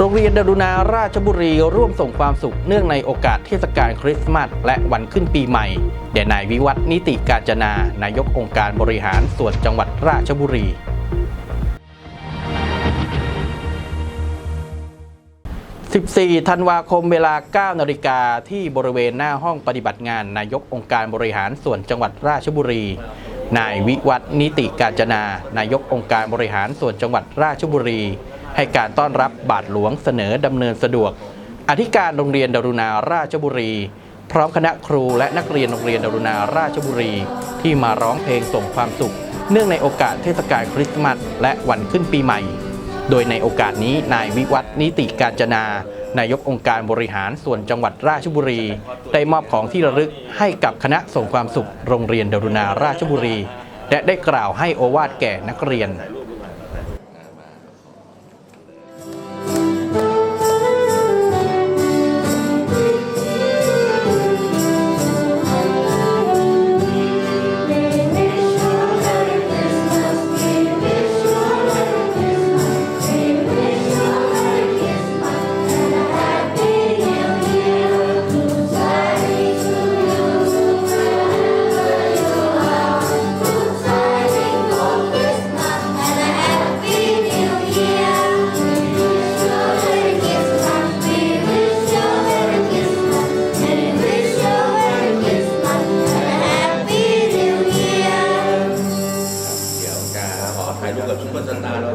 โรงเรียนดารุณาราชบุรีร่วมส่งความสุขเนื่องในโอกาสเทศกาลคริสต์มาสและวันขึ้นปีใหม่แด่นายวิวัฒนิติการจนา นายกองค์การบริหารส่วนจังหวัดราชบุรี 14 ธันวาคมเวลา 9 นาฬิกาที่บริเวณหน้าห้องปฏิบัติงานนายกองค์การบริหารส่วนจังหวัดราชบุรี นายวิวัฒน์นิติการจนา นายกองค์การบริหารส่วนจังหวัดราชบุรี ให้การต้อนรับบาทหลวงเสนอดำเนินสะดวก อธิการโรงเรียนดารุณาราชบุรี พร้อมคณะครูและนักเรียนโรงเรียนดารุณาราชบุรี ที่มาร้องเพลงส่งความสุข เนื่องในโอกาสเทศกาลคริสต์มาสและวันขึ้นปีใหม่ โดยในโอกาสนี้นายวิวัฒนิติการจนานายกองค์การบริหารส่วนจังหวัดราชบุรี ได้มอบของที่ระลึกให้กับคณะส่งความสุข โรงเรียนดารุณาราชบุรี และได้กล่าวให้โอวาทแก่นักเรียน 或者打扰